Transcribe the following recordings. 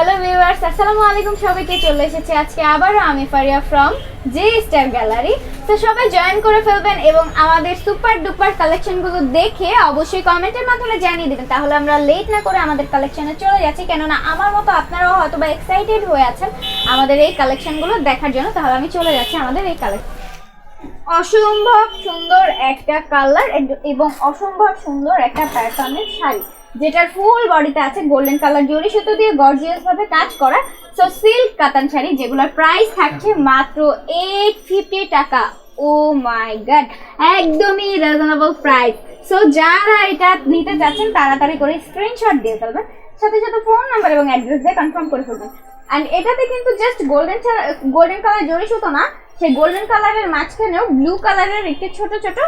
Hello viewers আসসালামু আলাইকুম সবাইকে চলে এসেছে আজকে আবারও আমি Faria from J star gallery তো সবাই জয়েন করে ফেলবেন এবং আমাদের সুপার ডুপার কালেকশনগুলো দেখে অবশ্যই কমেন্টের মাধ্যমে জানিয়ে দেবেন। তাহলে আমরা লেট না করে আমাদের কালেকশনে চলে যাচ্ছি। কেননা আমার মতো আপনারাও হয়তো বা এক্সাইটেড হয়ে আছেন আমাদের এই কালেকশনগুলো দেখার জন্য। তাহলে আমি চলে যাচ্ছি আমাদের এই কালেকশন অসম্ভব সুন্দর একটা কালার এবং অসম্ভব সুন্দর একটা প্যাটার্নের শাড়ি। যেটার ফুল বডিতে আছে গোল্ডেন কালার জরি সুতো দিয়ে গর্জিয়াস ভাবে কাজ করা। সো সিল্ক কাতান শাড়ি যেগুলোর প্রাইস থাকছে মাত্র এইট ফিফটি টাকা। ও মাই গড একদমই রিজনেবল প্রাইস সো যারা এটা নিতে চাচ্ছেন, তাড়াতাড়ি করে স্ক্রিনশট দিয়ে ফেলবেন। সাথে সাথে ফোন নাম্বার এবং অ্যাড্রেস দিয়ে কনফার্ম করে ফেলবেন। অ্যান্ড এটাতে কিন্তু জাস্ট গোল্ডেন গোল্ডেন কালার জরি সুতো না, সেই গোল্ডেন কালারের মাঝখানেও ব্লু কালারের একটি ছোট ছোট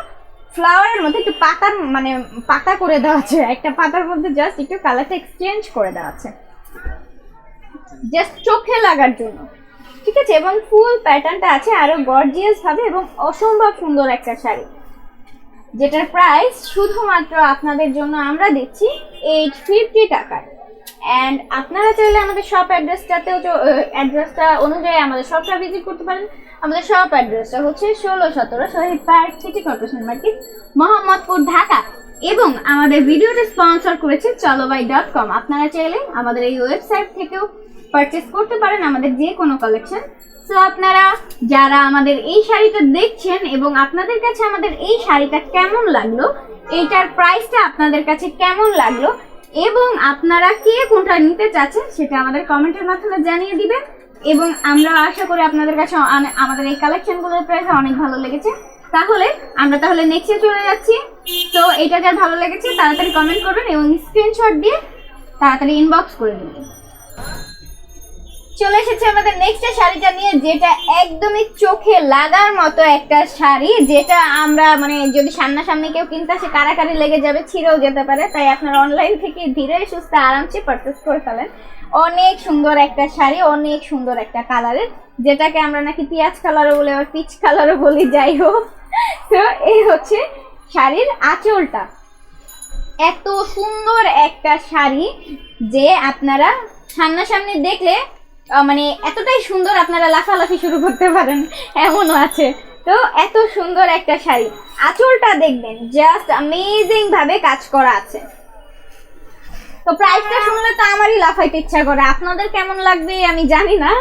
ফ্লাওয়ারের মধ্যে একটু পাতা মানে পাতা করে দেওয়া আছে। একটা পাতার মধ্যে জাস্ট একটু কালারটা এক্সচেঞ্জ করে দেওয়া আছে। জাস্ট চোখে লাগার জন্য। ঠিক আছে? এবং ফুল প্যাটার্নটা আছে আরও গর্জিয়াস ভাবে এবং অসম্ভব সুন্দর একটা শাড়ি। যেটার প্রাইস শুধুমাত্র আপনাদের জন্য আমরা দিচ্ছি এইট ফিফটি টাকায়। অ্যান্ড আপনারা চাইলে আমাদের শপ অ্যাড্রেসটাতেও অ্যাড্রেসটা অনুযায়ী আমাদের শপটা ভিজিট করতে পারেন। আমাদের শপ অ্যাড্রেসটা হচ্ছে ষোলো সতেরো Shahid park city corporation market, Mohammadpur, Dhaka. এবং আমাদের ভিডিওটি স্পন্সর করেছে চলোবাই ডট কম আপনারা চাইলে আমাদের এই ওয়েবসাইট থেকেও পারচেস করতে পারেন আমাদের যে কোনো কালেকশন সো আপনারা যারা আমাদের এই শাড়িটা দেখছেন এবং আপনাদের কাছে আমাদের এই শাড়িটা কেমন লাগল, এইটার প্রাইসটা আপনাদের কাছে কেমন লাগল, এবং আপনারা কে কোনটা নিতে চাচ্ছেন, সেটা আমাদের কমেন্টের মাধ্যমে জানিয়ে দিবেন। এবং আমরা আশা করি আপনাদের কাছে আমাদের এই কালেকশনগুলোর প্রাইস অনেক ভালো লেগেছে। তাহলে, আমরা তাহলে নেক্সটে চলে যাচ্ছি। তো এটা যার ভালো লেগেছে, তাড়াতাড়ি কমেন্ট করবেন এবং স্ক্রিনশট দিয়ে তাড়াতাড়ি ইনবক্স করে দেবেন চলে এসেছে আমাদের নেক্সট শাড়িটা নিয়ে, যেটা একদমই চোখে লাগার মতো একটা শাড়ি, যেটা আমরা মানে যদি সামনাসামনি কেউ কিনতে আসে কারাকারি লেগে যাবে, ছিঁড়েও যেতে পারে। তাই আপনারা অনলাইন থেকে ধীরে সুস্থে আরামসে পারচেস করে ফেলেন। অনেক সুন্দর একটা শাড়ি, অনেক সুন্দর একটা কালারের যেটাকে আমরা নাকি পেঁয়াজ কালারও বলি, আবার পিচ কালারও বলি, যাই হোক। তো এই হচ্ছে শাড়ির আঁচলটা। এত সুন্দর একটা শাড়ি যে আপনারা সামনাসামনি দেখলে মানে এতটাই সুন্দর আপনারা লাফালাফি শুরু করতে পারেন, এমনও আছে। তো এত সুন্দর একটা শাড়ি। আঁচলটা দেখবেন জাস্ট অ্যামেজিং ভাবে কাজ করা আছে। তো প্রাইসটা শুনলে তো আমারই লাফাইতে ইচ্ছা করে, আপনাদের কেমন লাগবে আমি জানি না।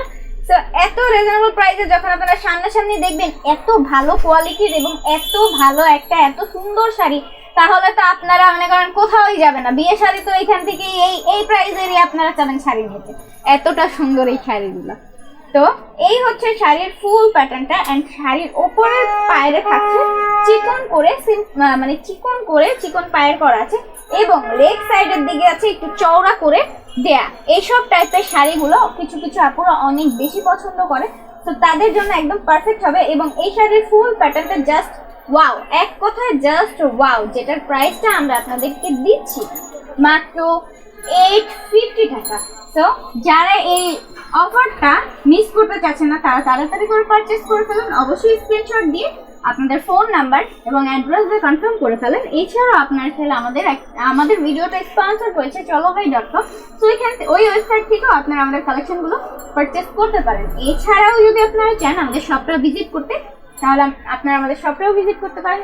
তো এত রিজনেবল প্রাইসে যখন আপনারা সামনাসামনি দেখবেন, এত ভালো কোয়ালিটির এবং এত ভালো একটা, এত সুন্দর শাড়ি তাহলে তো আপনারা মনে করেন কোথাওই যাবে না। বিয়ে শাড়ি তো এখান থেকে এই এই প্রাইজেরই আপনারা চাবেন শাড়ি নিতে। এতটা সুন্দর এই শাড়িগুলো। তো এই হচ্ছে শাড়ির ফুল প্যাটার্নটা এন্ড শাড়ির ওপরের পায়েরে থাকছে চিকন করে মানে চিকন করে চিকন পায়ের করা আছে এবং লেগ সাইডের দিকে আছে একটু চওড়া করে দেয়া। এইসব টাইপের শাড়িগুলো কিছু কিছু আপুরা অনেক বেশি পছন্দ করে। তো তাদের জন্য একদম পারফেক্ট হবে এবং এই শাড়ির ফুল প্যাটার্নটা জাস্ট ওয়াও এক কথায় জাস্ট ওয়াও যেটার প্রাইসটা আমরা আপনাদেরকে দিচ্ছি মাত্র এইট ফিফটি টাকা। তো যারা এই অফারটা মিস করতে চাচ্ছেন না, তারা তাড়াতাড়ি করে পারচেস করে ফেলুন। অবশ্যই স্ক্রিনশট দিয়ে আপনাদের ফোন নাম্বার এবং অ্যাড্রেস দিয়ে কনফার্ম করে ফেলেন। এছাড়াও আপনার চাইলে আমাদের আমাদের ভিডিওটা স্পন্সর করেছে চলোভাই ডট কম তো এখান ওই ওয়েবসাইট থেকেও আপনারা আমাদের কালেকশনগুলো পারচেস করতে পারেন। এছাড়াও যদি আপনারা চান আমাদের শপটা ভিজিট করতে তাহলে আপনারা আমাদের শপেও ভিজিট করতে পারেন।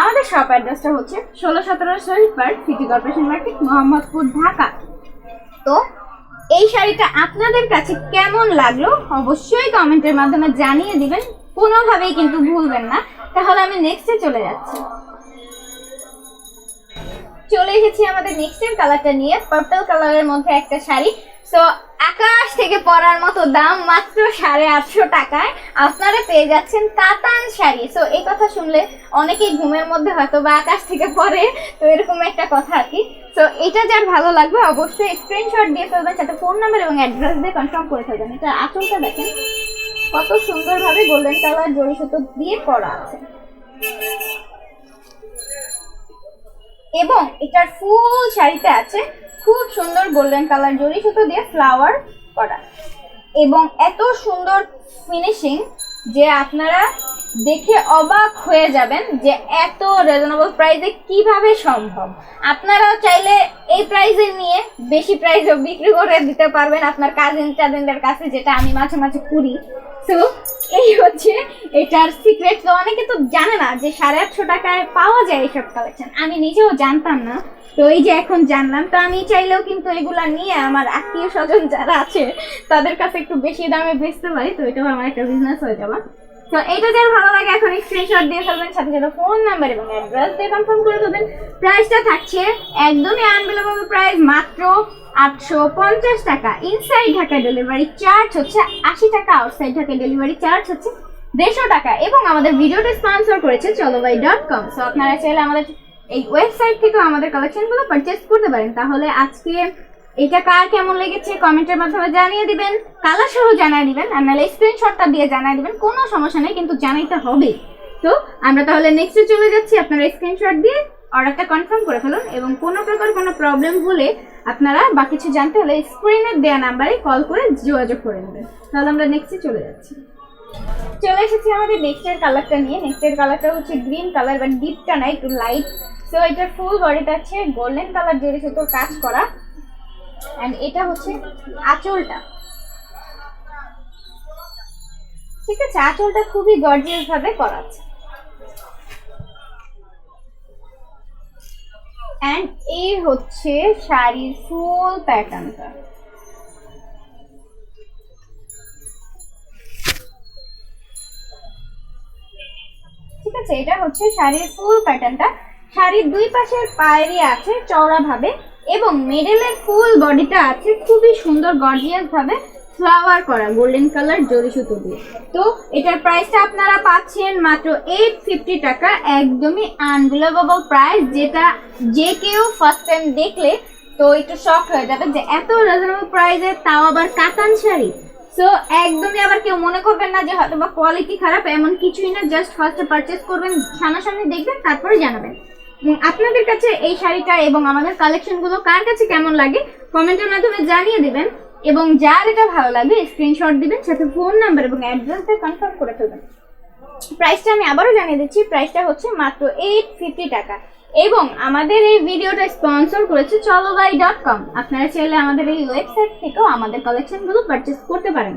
আমাদের শপ অ্যাড্রেসটা হচ্ছে ষোলো সতেরো Shahid park, city corporation market, Mohammadpur, Dhaka. তো এই শাড়িটা আপনাদের কাছে কেমন লাগল অবশ্যই কমেন্টের মাধ্যমে জানিয়ে দিবেন। কোনোভাবেই কিন্তু ভুলবেন না। তাহলে আমি নেক্সটে চলে যাচ্ছি। চলে এসেছি আমাদের নেক্সটের কালারটা নিয়ে। পার্পল কালারের মধ্যে একটা শাড়ি। সো আকাশ থেকে পরার মতো দাম মাত্র সাড়ে আটশো টাকায় আপনারা পেয়ে যাচ্ছেন কাতান শাড়ি। সো এই কথা শুনলে অনেকেই ঘুমের মধ্যে হয়তো বা আকাশ থেকে পরে তো এরকম একটা কথা আর কি। তো এটা যার ভালো লাগবে, অবশ্যই স্ক্রিনশট দিয়ে ফেলবেন, সাথে ফোন নাম্বার এবং অ্যাড্রেস দিয়ে কনফার্ম করে ফেলবেন। এটা আঁচলটা দেখেন, কত সুন্দরভাবে গোল্ডেন কালার জড়ি সুতো দিয়ে করা আছে। এবং এটার ফুল শাড়িতে আছে খুব সুন্দর গোল্ডেন কালার জড়ি সুতো দিয়ে ফ্লাওয়ার করা। এবং এত সুন্দর ফিনিশিং যে আপনারা দেখে অবাক হয়ে যাবেন যে এত রিজনেবল প্রাইসে কীভাবে সম্ভব। আপনারাও চাইলে এই প্রাইসে নিয়ে বেশি প্রাইসে বিক্রি করে দিতে পারবেন আপনার কাজিন টাজিনদের কাছে, যেটা আমি মাঝে মাঝে করি। তো এই হচ্ছে এটার সিক্রেট তো অনেকে তো জানে না যে সাড়ে আটশো টাকায় পাওয়া যায় এইসব কালেকশন আমি নিজেও জানতাম না। তো এই যে এখন জানলাম, তো আমি চাইলেও কিন্তু এগুলা নিয়ে আমার আত্মীয় স্বজন যারা আছে, তাদের কাছে একটু বেশি দামে বেচতে পারি, তো এটাও আমার একটা বিজনেস হয়ে যাবে। তো এটা যার ভালো লাগে, এখন স্ক্রিনশট দিয়ে ফেলবেন, সাথে সাথে ফোন নাম্বার এবং অ্যাড্রেস দিয়ে কনফার্ম করে দেবেন। প্রাইসটা থাকছে একদমই আনবিলেবল প্রাইস মাত্র আটশো পঞ্চাশ টাকা। ইনসাইড ঢাকা ডেলিভারি চার্জ হচ্ছে আশি টাকা আউটসাইড ঢাকা ডেলিভারি চার্জ হচ্ছে দেড়শো টাকা। এবং আমাদের ভিডিওটা স্পন্সর করেছে চলোবাই ডট কম সো আপনারা চাইলে আমাদের এই ওয়েবসাইট থেকেও আমাদের কালেকশনগুলো পারচেস করতে পারেন। তাহলে আজকে এটা কার কেমন লেগেছে কমেন্টের মাধ্যমে জানিয়ে দিবেন কালার সহ জানিয়ে দিবেন, আর নাহলে স্ক্রিনশটটা দিয়ে জানিয়ে দিবেন, কোনো সমস্যা নেই, কিন্তু জানাইতে হবে। তো আমরা তাহলে নেক্সটে চলে যাচ্ছি, আপনারা স্ক্রিনশট দিয়ে অর্ডারটা কনফার্ম করে ফেলুন, এবং কোনো প্রকার কোনো প্রবলেম হলে আপনারা বা কিছু জানতে হলে স্ক্রিনের দেওয়া নাম্বারে কল করে যোগাযোগ করে নেবেন। তাহলে আমরা নেক্সটে চলে যাচ্ছি। চলে এসেছি আমাদের নেক্সটের কালারটা নিয়ে। নেক্সটের কালারটা হচ্ছে গ্রিন কালার বাট ডিপটা না, একটু লাইট সো এটার ফুল বডিটা আছে গোল্ডেন কালার জড়ি সুতোর কাজ করা। অ্যান্ড এটা হচ্ছে আঁচলটা। ঠিক আছে, আঁচলটা খুবই গর্জিয়াস ভাবে করা আছে। অ্যান্ড এই হচ্ছে শাড়ির ফুল প্যাটার্নটা আছে এটা হচ্ছে শাড়ির ফুল প্যাটার্নটা শাড়ির দুই পাশের পায়েরই আছে চওড়া ভাবে এবং মিডলের ফুল বডিটা আছে খুবই সুন্দর গর্জিয়াস ভাবে ফ্লাওয়ার করা গোল্ডেন কালার জরি সুতো দিয়ে। তো এটার প্রাইসটা আপনারা পাচ্ছেন মাত্র এইট ফিফটি টাকা, একদমই আনবিলিভেবল প্রাইস যেটা যে কেউ ফার্স্ট টাইম দেখলে তো একটু শক হয়ে যাবে যে এত রিজনেবল প্রাইসে তাও আবার কাতান শাড়ি। সো একদমই আবার কেউ মনে করবেন না যে হয়তো বা কোয়ালিটি খারাপ, এমন কিছুই না জাস্ট ফার্স্টে পারচেস করবেন, সামনাসামনি দেখবেন, তারপরে জানাবেন। আপনাদের কাছে এই শাড়িটা এবং আমাদের কালেকশনগুলো কার কাছে কেমন লাগে কমেন্টের মাধ্যমে জানিয়ে দিবেন। এবং যার এটা ভালো লাগে স্ক্রিনশট দিবেন, সাথে ফোন নাম্বার এবং অ্যাড্রেস দিয়ে কনফার্ম করে ফেলবেন। প্রাইসটা আমি আবারও জানিয়ে দিচ্ছি প্রাইসটা হচ্ছে মাত্র এইট ফিফটি টাকা। এবং আমাদের এই ভিডিওটা স্পন্সর করেছে চলোবাই ডট কম আপনারা চাইলে আমাদের এই ওয়েবসাইট থেকেও আমাদের কালেকশনগুলো পারচেস করতে পারেন।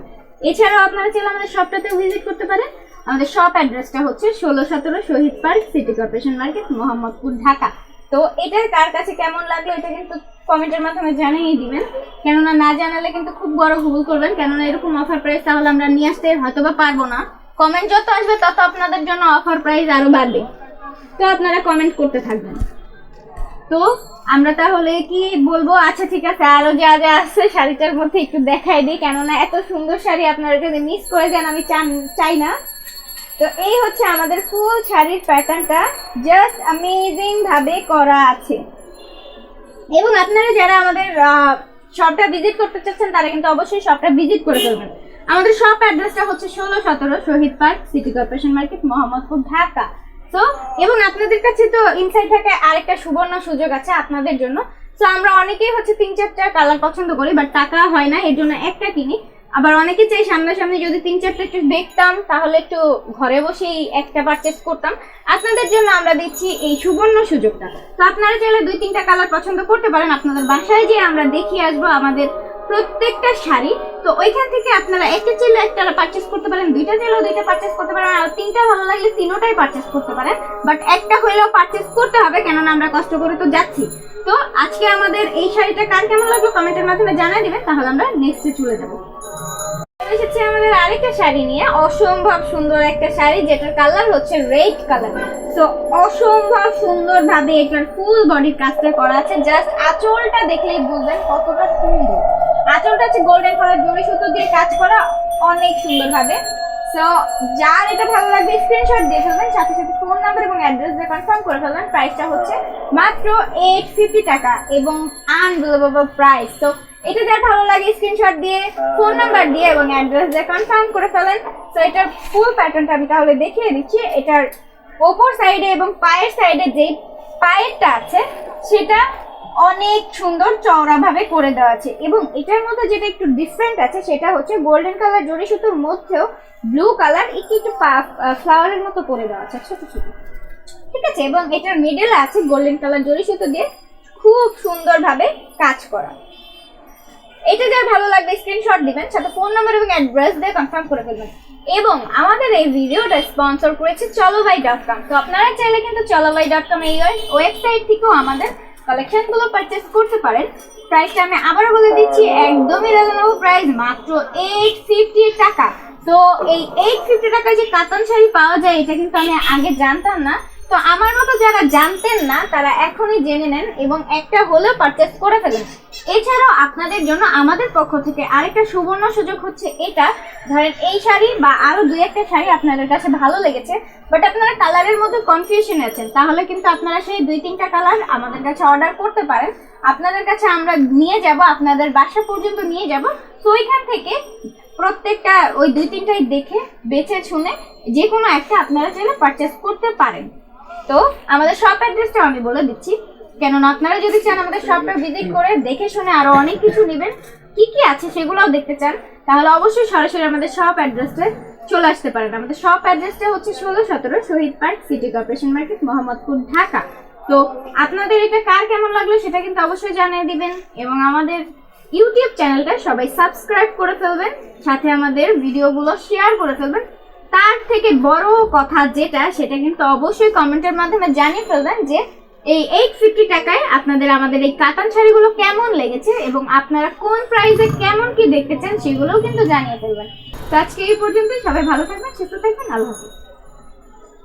এছাড়াও আপনারা চাইলে আমাদের শপটাতে ভিজিট করতে পারেন। আমাদের শপ অ্যাড্রেসটা হচ্ছে ষোলো সতেরো Shahid park city corporation market Mohammadpur, Dhaka. তো এটা কার কাছে কেমন লাগল এটা কিন্তু কমেন্টের মাধ্যমে জানিয়ে দিবেন। কেননা না জানালে কিন্তু খুব বড় ভুল করবেন। কেননা এরকম অফার প্রাইস তাহলে আমরা নিয়ে আসতে হয়তো বা পারব না। কমেন্ট যত আসবে তত আপনাদের জন্য অফার প্রাইস আরও বাড়বে। তো আপনারা কমেন্ট করতে থাকবেন। তো আমরা তাহলে কি বলব? আচ্ছা ঠিক আছে, আরও যা যা আছে শাড়িটার মধ্যে একটু দেখাই দিই। কেননা এত সুন্দর শাড়ি আপনারা যদি মিস করে যান, আমি চাই না। তো এই হচ্ছে আমাদের ফুল শাড়ির প্যাটার্নটা জাস্ট অ্যামেজিং ভাবে করা আছে। এবং আপনারা যারা আমাদের শপটা ভিজিট করতে চাচ্ছেন, তারা কিন্তু অবশ্যই শপটা ভিজিট করে ফেলবেন। আমাদের শপ অ্যাড্রেসটা হচ্ছে ষোলো সতেরো Shahid park, city corporation market, Mohammadpur, Dhaka. তো এবং আপনাদের কাছে তো ইনসাইড থেকে আরেকটা সুবর্ণ সুযোগ আছে আপনাদের জন্য। তো আমরা অনেকেই হচ্ছে তিন চারটা কালার পছন্দ করি বাট টাকা হয় না, এর জন্য একটা কিনি। আবার অনেকে চাই সামনাসামনি যদি তিন চারটা একটু দেখতাম, তাহলে একটু ঘরে বসেই একটা পারচেস করতাম। আপনাদের জন্য আমরা দিচ্ছি এই সুবর্ণ সুযোগটা। তো আপনারা চাইলে দুই তিনটা কালার পছন্দ করতে পারেন। আপনাদের বাসায় যে আমরা দেখিয়ে আসব আমাদের প্রত্যেকটা শাড়ি, তো ওইখান থেকে আপনারা একটা চাইলে একটা পারচেস করতে পারেন, দুইটা চাইলেও দুইটা পারচেস করতে পারেন, আর তিনটা ভালো লাগলে তিনোটাই পারচেস করতে পারেন। বাট একটা হইলেও পারচেস করতে হবে, কেননা আমরা কষ্ট করে তো যাচ্ছি। তো আজকে আমাদের এই শাড়িটা কার কেমন লাগল কমেন্টের মাধ্যমে জানাই দিবেন, তাহলে আমরা নেক্সটে চলে যাব। আমাদের আরেকটা শাড়ি নিয়ে, অসম্ভব সুন্দর একটা শাড়ি, যেটার কালার হচ্ছে রেড কালার তো অসম্ভব সুন্দর ভাবে এটার ফুল বডির কাজটা করা আছে জাস্ট আঁচলটা দেখলেই বুঝবেন কতটা সুন্দর। আঁচলটা হচ্ছে গোল্ডেন কালার জড়ি সুতো দিয়ে কাজ করা অনেক সুন্দর ভাবে সো যার এটা ভালো লাগবে স্ক্রিনশট দিয়ে ফেলবেন, সাথে সাথে ফোন নাম্বার এবং অ্যাড্রেস দিয়ে কনফার্ম করে ফেলবেন প্রাইসটা হচ্ছে মাত্র এইট ফিফটি টাকা এবং আনবিলিভেবল প্রাইস তো এটা যার ভালো লাগে স্ক্রিনশট দিয়ে ফোন নাম্বার দিয়ে এবং অ্যাড্রেস দিয়ে কনফার্ম করে ফেলেন। তো এটার ফুল প্যাটার্নটা আমি তাহলে দেখিয়ে দিচ্ছি। এটার ওপর সাইডে এবং পায়ের সাইডে যে পায়েরটা আছে, সেটা অনেক সুন্দর চওড়া ভাবে করে দেওয়া আছে। এবং এটার মধ্যে যেটা একটু ডিফারেন্ট আছে, সেটা হচ্ছে গোল্ডেন কালার জরি সুতোর মধ্যেও ব্লু কালার একটু একটু ফ্লাওয়ারের মতো করে দেওয়া আছে, ছোট ছোট। ঠিক আছে? এবং এটার মিডলে আছে গোল্ডেন কালার জরি সুতো দিয়ে খুব সুন্দরভাবে কাজ করা। এটা যার ভালো লাগবে স্ক্রিনশট দিবেন, সাথে ফোন নাম্বার এবং অ্যাড্রেস দিয়ে কনফার্ম করে ফেলবেন। এবং আমাদের এই ভিডিওটা স্পন্সর করেছে চলোবাই ডট কম তো আপনারা চাইলে কিন্তু চলোবাই ডট কম এই ওয়েবসাইট থেকেও আমাদের কালেকশনগুলো পারচেস করতে পারেন। প্রাইসটা আমি আবারও বলে দিচ্ছি, একদমই রিজনেবল প্রাইস মাত্র এইট ফিফটি টাকা। তো এই এইট ফিফটি টাকায় যে কাতান শাড়ি পাওয়া যায়, এটা কিন্তু আমি আগে জানতাম না। তো আমার মতো যারা জানতেন না, তারা এখনই জেনে নেন এবং একটা হলেও পারচেস করে ফেলেন। এছাড়াও আপনাদের জন্য আমাদের পক্ষ থেকে আরেকটা সুবর্ণ সুযোগ হচ্ছে এটা। ধরেন এই শাড়ি বা আরও দুই একটা শাড়ি আপনাদের কাছে ভালো লেগেছে বাট আপনারা কালারের মধ্যে কনফিউশন আছেন। তাহলে কিন্তু আপনারা সেই দুই তিনটা কালার আমাদের কাছে অর্ডার করতে পারেন। আপনাদের কাছে আমরা নিয়ে যাব, আপনাদের বাসা পর্যন্ত নিয়ে যাব। তো ওইখান থেকে প্রত্যেকটা ওই দুই তিনটাই দেখে, বেছে শুনে যে কোনো একটা আপনারা চাইলে পারচেস করতে পারেন। তো আমাদের শপ অ্যাড্রেসটা আমি বলে দিচ্ছি। কেননা আপনারা যদি চান আমাদের শপটা ভিজিট করে দেখে শুনে আরও অনেক কিছু নেবেন, কি কি আছে সেগুলোও দেখতে চান, তাহলে অবশ্যই সরাসরি আমাদের শপ অ্যাড্রেসটা চলে আসতে পারেন। আমাদের শপ অ্যাড্রেসটা হচ্ছে ষোলো সতেরো Shahid park, city corporation market, Mohammadpur, Dhaka. তো আপনাদের এটা কার কেমন লাগল সেটা কিন্তু অবশ্যই জানিয়ে দিবেন এবং আমাদের ইউটিউব চ্যানেলটা সবাই সাবস্ক্রাইব করে ফেলবেন, সাথে আমাদের ভিডিওগুলো শেয়ার করে ফেলবেন। তার থেকে বড় কথা যেটা, সেটা কিন্তু অবশ্যই কমেন্টের মাধ্যমে জানিয়ে ফেলবেন যে এই এইট ফিফটি টাকায় আপনাদের আমাদের এই কাতান শাড়িগুলো কেমন লেগেছে এবং আপনারা কোন প্রাইসে কেমন কি দেখতে চান সেগুলোও কিন্তু জানিয়ে ফেলবেন। তো আজকে এই পর্যন্তই। সবাই ভালো থাকবেন, সুস্থ থাকবেন। আল্লাহ হাফিজ।